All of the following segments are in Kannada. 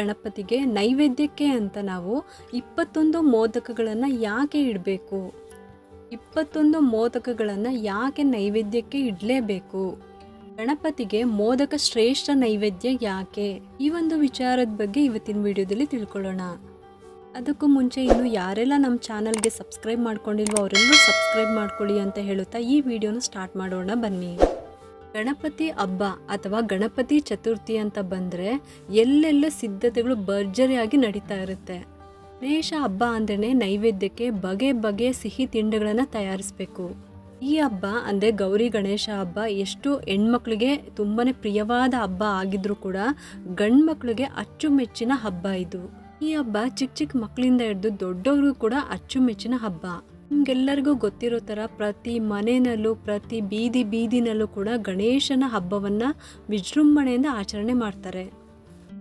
ಗಣಪತಿಗೆ ನೈವೇದ್ಯಕ್ಕೆ ಅಂತ ನಾವು ಇಪ್ಪತ್ತೊಂದು ಮೋದಕಗಳನ್ನು ಯಾಕೆ ಇಡಬೇಕು? ಇಪ್ಪತ್ತೊಂದು ಮೋದಕಗಳನ್ನು ಯಾಕೆ ನೈವೇದ್ಯಕ್ಕೆ ಇಡಲೇಬೇಕು? ಗಣಪತಿಗೆ ಮೋದಕ ಶ್ರೇಷ್ಠ ನೈವೇದ್ಯ ಯಾಕೆ? ಈ ಒಂದು ವಿಚಾರದ ಬಗ್ಗೆ ಇವತ್ತಿನ ವಿಡಿಯೋದಲ್ಲಿ ತಿಳ್ಕೊಳ್ಳೋಣ. ಅದಕ್ಕೂ ಮುಂಚೆ ಇನ್ನು ಯಾರೆಲ್ಲ ನಮ್ಮ ಚಾನಲ್ಗೆ ಸಬ್ಸ್ಕ್ರೈಬ್ ಮಾಡ್ಕೊಂಡಿಲ್ವೋ ಅವರೆಲ್ಲರೂ ಸಬ್ಸ್ಕ್ರೈಬ್ ಮಾಡ್ಕೊಳ್ಳಿ ಅಂತ ಹೇಳುತ್ತಾ ಈ ವಿಡಿಯೋನ ಸ್ಟಾರ್ಟ್ ಮಾಡೋಣ ಬನ್ನಿ. ಗಣಪತಿ ಹಬ್ಬ ಅಥವಾ ಗಣಪತಿ ಚತುರ್ಥಿ ಅಂತ ಬಂದರೆ ಎಲ್ಲೆಲ್ಲ ಸಿದ್ಧತೆಗಳು ಭರ್ಜರಿಯಾಗಿ ನಡೀತಾ ಇರುತ್ತೆ. ಗಣೇಶ ಹಬ್ಬ ಅಂದ್ರೆ ನೈವೇದ್ಯಕ್ಕೆ ಬಗೆ ಬಗೆ ಸಿಹಿ ತಿಂಡಿಗಳನ್ನು ತಯಾರಿಸಬೇಕು. ಈ ಹಬ್ಬ ಅಂದರೆ ಗೌರಿ ಗಣೇಶ ಹಬ್ಬ, ಎಷ್ಟು ಹೆಣ್ಮಕ್ಳಿಗೆ ತುಂಬಾ ಪ್ರಿಯವಾದ ಹಬ್ಬ ಆಗಿದ್ರೂ ಕೂಡ ಗಂಡ್ಮಕ್ಳಿಗೆ ಅಚ್ಚುಮೆಚ್ಚಿನ ಹಬ್ಬ ಇದು. ಈ ಹಬ್ಬ ಚಿಕ್ಕ ಚಿಕ್ಕ ಮಕ್ಕಳಿಂದ ಹಿಡಿದು ದೊಡ್ಡವ್ರಿಗೂ ಕೂಡ ಅಚ್ಚುಮೆಚ್ಚಿನ ಹಬ್ಬ. ನಿಮ್ಗೆಲ್ಲರಿಗೂ ಗೊತ್ತಿರೋ ಥರ ಪ್ರತಿ ಮನೆಯಲ್ಲೂ ಪ್ರತಿ ಬೀದಿ ಬೀದಿನಲ್ಲೂ ಕೂಡ ಗಣೇಶನ ಹಬ್ಬವನ್ನು ವಿಜೃಂಭಣೆಯಿಂದ ಆಚರಣೆ ಮಾಡ್ತಾರೆ.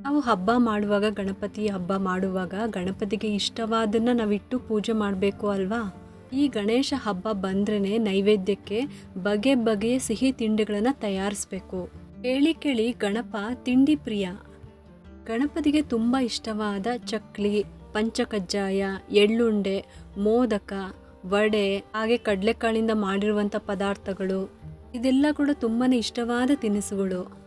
ನಾವು ಹಬ್ಬ ಮಾಡುವಾಗ, ಗಣಪತಿ ಹಬ್ಬ ಮಾಡುವಾಗ ಗಣಪತಿಗೆ ಇಷ್ಟವಾದನ್ನ ನಾವಿಟ್ಟು ಪೂಜೆ ಮಾಡಬೇಕು ಅಲ್ವಾ? ಈ ಗಣೇಶ ಹಬ್ಬ ಬಂದ್ರೇ ನೈವೇದ್ಯಕ್ಕೆ ಬಗೆ ಬಗೆಯ ಸಿಹಿ ತಿಂಡಿಗಳನ್ನು ತಯಾರಿಸ್ಬೇಕು. ಕೇಳಿ ಕೇಳಿ ಗಣಪ ತಿಂಡಿ ಪ್ರಿಯ. ಗಣಪತಿಗೆ ತುಂಬ ಇಷ್ಟವಾದ ಚಕ್ಲಿ, ಪಂಚಕಜ್ಜಾಯ, ಎಳ್ಳುಂಡೆ, ಮೋದಕ ವಡೆ, ಹಾಗೆ ಕಡಲೆಕಾಳಿಂದ ಮಾಡಿರುವಂಥ ಪದಾರ್ಥಗಳು. ಇದೆಲ್ಲ ಕೂಡ ತುಂಬಾ ಇಷ್ಟವಾದ ತಿನಿಸುಗಳು.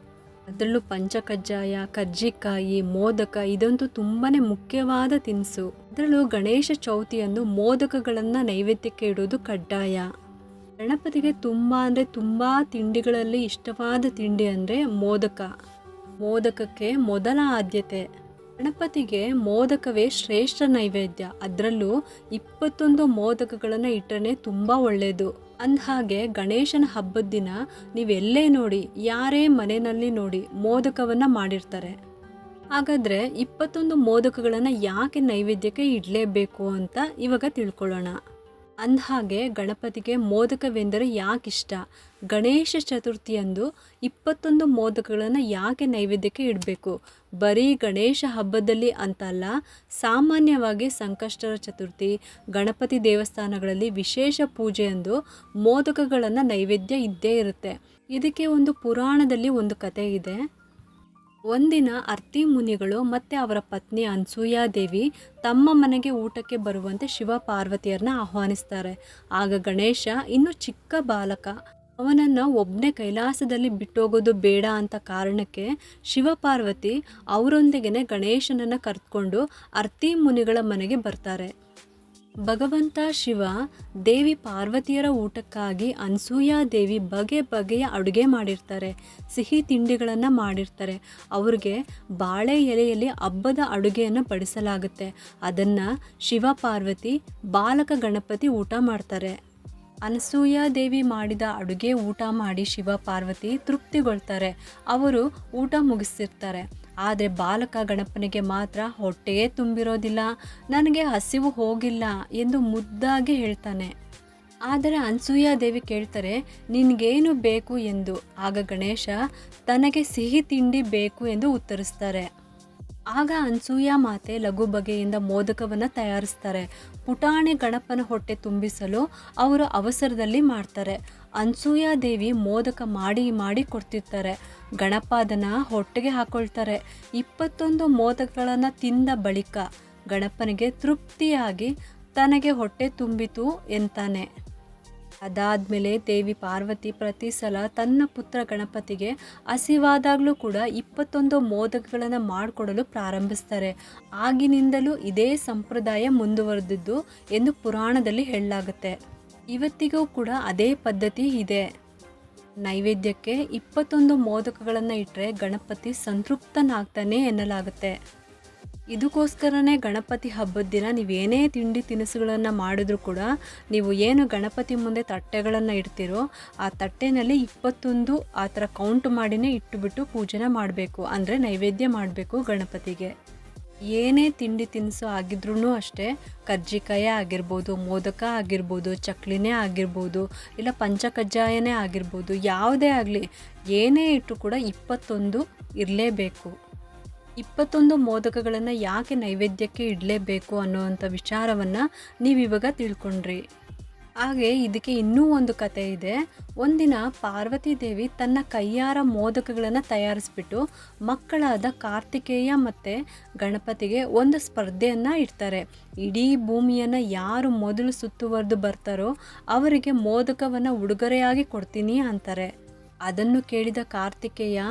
ಅದರಲ್ಲೂ ಪಂಚಕಜ್ಜಾಯ, ಕರ್ಜಿಕಾಯಿ, ಮೋದಕ ಇದಂತೂ ತುಂಬಾ ಮುಖ್ಯವಾದ ತಿನಿಸು. ಅದರಲ್ಲೂ ಗಣೇಶ ಚೌತಿಯಂದು ಮೋದಕಗಳನ್ನು ನೈವೇದ್ಯಕ್ಕೆ ಇಡೋದು ಕಡ್ಡಾಯ. ಗಣಪತಿಗೆ ತುಂಬ ಅಂದರೆ ತುಂಬ ತಿಂಡಿಗಳಲ್ಲಿ ಇಷ್ಟವಾದ ತಿಂಡಿ ಅಂದರೆ ಮೋದಕ. ಮೋದಕಕ್ಕೆ ಮೊದಲ ಆದ್ಯತೆ. ಗಣಪತಿಗೆ ಮೋದಕವೇ ಶ್ರೇಷ್ಠ ನೈವೇದ್ಯ. ಅದರಲ್ಲೂ ಇಪ್ಪತ್ತೊಂದು ಮೋದಕಗಳನ್ನು ಇಟ್ಟರೆ ತುಂಬ ಒಳ್ಳೆಯದು ಅಂದಹಾಗೆ ಗಣೇಶನ ಹಬ್ಬದ ದಿನ ನೀವೆಲ್ಲೇ ನೋಡಿ, ಯಾರೇ ಮನೆಯಲ್ಲಿ ನೋಡಿ ಮೋದಕವನ್ನು ಮಾಡಿರ್ತಾರೆ. ಹಾಗಾದರೆ ಇಪ್ಪತ್ತೊಂದು ಮೋದಕಗಳನ್ನು ಯಾಕೆ ನೈವೇದ್ಯಕ್ಕೆ ಇಡಲೇಬೇಕು ಅಂತ ಇವಾಗ ತಿಳ್ಕೊಳ್ಳೋಣ. ಅಂದಹಾಗೆ ಗಣಪತಿಗೆ ಮೋದಕವೆಂದರೆ ಯಾಕೆ ಇಷ್ಟ ಗಣೇಶ ಚತುರ್ಥಿಯಂದು ಇಪ್ಪತ್ತೊಂದು ಮೋದಕಗಳನ್ನು ಯಾಕೆ ನೈವೇದ್ಯಕ್ಕೆ ಇಡಬೇಕು? ಬರೀ ಗಣೇಶ ಹಬ್ಬದಲ್ಲಿ ಅಂತಲ್ಲ, ಸಾಮಾನ್ಯವಾಗಿ ಸಂಕಷ್ಟರ ಚತುರ್ಥಿ, ಗಣಪತಿ ದೇವಸ್ಥಾನಗಳಲ್ಲಿ ವಿಶೇಷ ಪೂಜೆಯಂದು ಮೋದಕಗಳನ್ನು ನೈವೇದ್ಯ ಇದ್ದೇ ಇರುತ್ತೆ. ಇದಕ್ಕೆ ಒಂದು ಪುರಾಣದಲ್ಲಿ ಒಂದು ಕತೆ ಇದೆ. ಒಂದಿನ ಅರ್ತಿ ಮುನಿಗಳು ಮತ್ತು ಅವರ ಪತ್ನಿ ಅನ್ಸೂಯಾದೇವಿ ತಮ್ಮ ಮನೆಗೆ ಊಟಕ್ಕೆ ಬರುವಂತೆ ಶಿವ ಪಾರ್ವತಿಯರನ್ನ ಆಹ್ವಾನಿಸ್ತಾರೆ. ಆಗ ಗಣೇಶ, ಇನ್ನು ಚಿಕ್ಕ ಬಾಲಕ, ಅವನನ್ನು ಒಬ್ಬನೇ ಕೈಲಾಸದಲ್ಲಿ ಬಿಟ್ಟೋಗೋದು ಬೇಡ ಅಂತ ಕಾರಣಕ್ಕೆ ಶಿವಪಾರ್ವತಿ ಅವರೊಂದಿಗೆ ಗಣೇಶನನ್ನು ಕರೆದುಕೊಂಡು ಅರ್ತಿ ಮುನಿಗಳ ಮನೆಗೆ ಬರ್ತಾರೆ. ಭಗವಂತ ಶಿವ ದೇವಿ ಪಾರ್ವತಿಯರ ಊಟಕ್ಕಾಗಿ ಅನ್ಸೂಯಾದೇವಿ ಬಗೆ ಬಗೆಯ ಅಡುಗೆ ಮಾಡಿರ್ತಾರೆ, ಸಿಹಿ ತಿಂಡಿಗಳನ್ನು ಮಾಡಿರ್ತಾರೆ. ಅವ್ರಿಗೆ ಬಾಳೆ ಎಲೆಯಲ್ಲಿ ಹಬ್ಬದ ಅಡುಗೆಯನ್ನು ಬಡಿಸಲಾಗುತ್ತೆ. ಅದನ್ನು ಶಿವ ಪಾರ್ವತಿ, ಬಾಲಕ ಗಣಪತಿ ಊಟ ಮಾಡ್ತಾರೆ. ಅನಸೂಯಾದೇವಿ ಮಾಡಿದ ಅಡುಗೆ ಊಟ ಮಾಡಿ ಶಿವ ಪಾರ್ವತಿ ತೃಪ್ತಿಗೊಳ್ತಾರೆ. ಅವರು ಊಟ ಮುಗಿಸಿರ್ತಾರೆ. ಆದರೆ ಬಾಲಕ ಗಣಪನಿಗೆ ಮಾತ್ರ ಹೊಟ್ಟೆಯೇ ತುಂಬಿರೋದಿಲ್ಲ, ನನಗೆ ಹಸಿವು ಹೋಗಿಲ್ಲ ಎಂದು ಮುದ್ದಾಗಿ ಹೇಳ್ತಾನೆ. ಆದರೆ ಅನ್ಸೂಯಾದೇವಿ ಕೇಳ್ತಾರೆ, ನಿನಗೇನು ಬೇಕು ಎಂದು. ಆಗ ಗಣೇಶ, ತನಗೆ ಸಿಹಿ ತಿಂಡಿ ಬೇಕು ಎಂದು ಉತ್ತರಿಸ್ತಾರೆ. ಆಗ ಅನ್ಸೂಯ ಮಾತೆ ಲಘು ಬಗೆಯಿಂದ ಮೋದಕವನ್ನು ತಯಾರಿಸ್ತಾರೆ. ಪುಟಾಣಿ ಗಣಪನ ಹೊಟ್ಟೆ ತುಂಬಿಸಲು ಅವರು ಅವಸರದಲ್ಲಿ ಮಾಡ್ತಾರೆ. ಅನ್ಸೂಯ ದೇವಿ ಮೋದಕ ಮಾಡಿ ಮಾಡಿ ಕೊಡ್ತಿರ್ತಾರೆ. ಗಣಪ ಅದನ್ನು ಹೊಟ್ಟೆಗೆ ಹಾಕೊಳ್ತಾರೆ. ಇಪ್ಪತ್ತೊಂದು ಮೋದಕಗಳನ್ನು ತಿಂದ ಬಳಿಕ ಗಣಪನಿಗೆ ತೃಪ್ತಿಯಾಗಿ ತನಗೆ ಹೊಟ್ಟೆ ತುಂಬಿತು ಎಂತಾನೆ. ಅದಾದಮೇಲೆ ದೇವಿ ಪಾರ್ವತಿ ಪ್ರತಿ ಸಲ ತನ್ನ ಪುತ್ರ ಗಣಪತಿಗೆ ಹಸಿವಾದಾಗಲೂ ಕೂಡ ಇಪ್ಪತ್ತೊಂದು ಮೋದಕಗಳನ್ನು ಮಾಡಿಕೊಡಲು ಪ್ರಾರಂಭಿಸ್ತಾರೆ. ಆಗಿನಿಂದಲೂ ಇದೇ ಸಂಪ್ರದಾಯ ಮುಂದುವರೆದಿದ್ದು ಎಂದು ಪುರಾಣದಲ್ಲಿ ಹೇಳಲಾಗುತ್ತೆ. ಇವತ್ತಿಗೂ ಕೂಡ ಅದೇ ಪದ್ಧತಿ ಇದೆ. ನೈವೇದ್ಯಕ್ಕೆ ಇಪ್ಪತ್ತೊಂದು ಮೋದಕಗಳನ್ನು ಇಟ್ಟರೆ ಗಣಪತಿ ಸಂತೃಪ್ತನಾಗ್ತಾನೆ ಎನ್ನಲಾಗುತ್ತೆ. ಇದಕ್ಕೋಸ್ಕರನೇ ಗಣಪತಿ ಹಬ್ಬದ ದಿನ ನೀವೇನೇ ತಿಂಡಿ ತಿನಿಸುಗಳನ್ನು ಮಾಡಿದ್ರೂ ಕೂಡ ನೀವು ಏನು ಗಣಪತಿ ಮುಂದೆ ತಟ್ಟೆಗಳನ್ನು ಇಡ್ತೀರೋ ಆ ತಟ್ಟೆನಲ್ಲಿ ಇಪ್ಪತ್ತೊಂದು ಆ ಥರ ಕೌಂಟ್ ಮಾಡಿನೇ ಇಟ್ಟುಬಿಟ್ಟು ಪೂಜೆನ ಮಾಡಬೇಕು. ಅಂದರೆ ನೈವೇದ್ಯ ಮಾಡಬೇಕು ಗಣಪತಿಗೆ. ಏನೇ ತಿಂಡಿ ತಿನಿಸು ಆಗಿದ್ರೂ ಅಷ್ಟೇ ಕಜ್ಜಿಕಾಯ ಆಗಿರ್ಬೋದು, ಮೋದಕ ಆಗಿರ್ಬೋದು, ಚಕ್ಲಿನೇ ಆಗಿರ್ಬೋದು, ಇಲ್ಲ ಪಂಚಕಜ್ಜಾಯನೇ ಆಗಿರ್ಬೋದು, ಯಾವುದೇ ಆಗಲಿ ಏನೇ ಇಟ್ಟು ಕೂಡ ಇಪ್ಪತ್ತೊಂದು ಇರಲೇಬೇಕು. ಇಪ್ಪತ್ತೊಂದು ಮೋದಕಗಳನ್ನು ಯಾಕೆ ನೈವೇದ್ಯಕ್ಕೆ ಇಡಲೇಬೇಕು ಅನ್ನೋವಂಥ ವಿಚಾರವನ್ನು ನೀವಿವಾಗ ತಿಳ್ಕೊಂಡ್ರಿ. ಹಾಗೆ ಇದಕ್ಕೆ ಇನ್ನೂ ಒಂದು ಕತೆ ಇದೆ. ಒಂದಿನ ಪಾರ್ವತಿ ದೇವಿ ತನ್ನ ಕೈಯಾರ ಮೋದಕಗಳನ್ನು ತಯಾರಿಸ್ಬಿಟ್ಟು ಮಕ್ಕಳಾದ ಕಾರ್ತಿಕೇಯ ಮತ್ತು ಗಣಪತಿಗೆ ಒಂದು ಸ್ಪರ್ಧೆಯನ್ನು ಇಡ್ತಾರೆ. ಇಡೀ ಭೂಮಿಯನ್ನು ಯಾರು ಮೊದಲು ಸುತ್ತುವರೆದು ಬರ್ತಾರೋ ಅವರಿಗೆ ಮೋದಕವನ್ನು ಉಡುಗೊರೆಯಾಗಿ ಕೊಡ್ತೀನಿ ಅಂತಾರೆ. ಅದನ್ನು ಕೇಳಿದ ಕಾರ್ತಿಕೇಯ,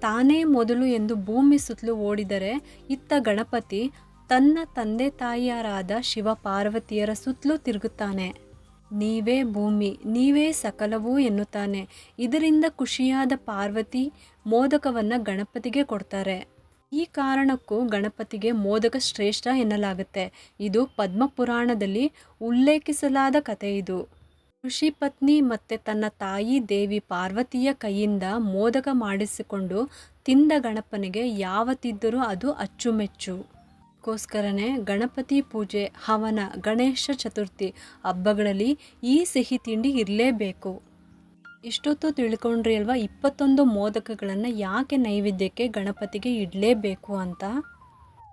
ತಾನೇ ಮೊದಲು ಎಂದು ಭೂಮಿ ಸುತ್ತಲೂ ಓಡಿದರೆ ಇತ್ತ ಗಣಪತಿ ತನ್ನ ತಂದೆ ತಾಯಿಯರಾದ ಶಿವ ಪಾರ್ವತಿಯರ ಸುತ್ತಲೂ ತಿರುಗುತ್ತಾನೆ. ನೀವೇ ಭೂಮಿ, ನೀವೇ ಸಕಲವೂ ಎನ್ನುತ್ತಾನೆ. ಇದರಿಂದ ಖುಷಿಯಾದ ಪಾರ್ವತಿ ಮೋದಕವನ್ನು ಗಣಪತಿಗೆ ಕೊಡ್ತಾರೆ. ಈ ಕಾರಣಕ್ಕೂ ಗಣಪತಿಗೆ ಮೋದಕ ಶ್ರೇಷ್ಠ ಎನ್ನಲಾಗುತ್ತೆ. ಇದು ಪದ್ಮಪುರಾಣದಲ್ಲಿ ಉಲ್ಲೇಖಿಸಲಾದ ಕಥೆ ಇದು. ಋಷಿ ಪತ್ನಿ ಮತ್ತು ತನ್ನ ತಾಯಿ ದೇವಿ ಪಾರ್ವತಿಯ ಕೈಯಿಂದ ಮೋದಕ ಮಾಡಿಸಿಕೊಂಡು ತಿಂದ ಗಣಪನಿಗೆ ಯಾವತ್ತಿದ್ದರೂ ಅದು ಅಚ್ಚುಮೆಚ್ಚು. ಗೋಸ್ಕರನೇ ಗಣಪತಿ ಪೂಜೆ, ಹವನ, ಗಣೇಶ ಚತುರ್ಥಿ ಹಬ್ಬಗಳಲ್ಲಿ ಈ ಸಿಹಿ ತಿಂಡಿ ಇರಲೇಬೇಕು. ಇಷ್ಟೊತ್ತು ತಿಳ್ಕೊಂಡ್ರಿ ಅಲ್ವಾ? ಇಪ್ಪತ್ತೊಂದು ಮೋದಕಗಳನ್ನು ಯಾಕೆ ನೈವೇದ್ಯಕ್ಕೆ ಗಣಪತಿಗೆ ಇಡಲೇಬೇಕು ಅಂತ?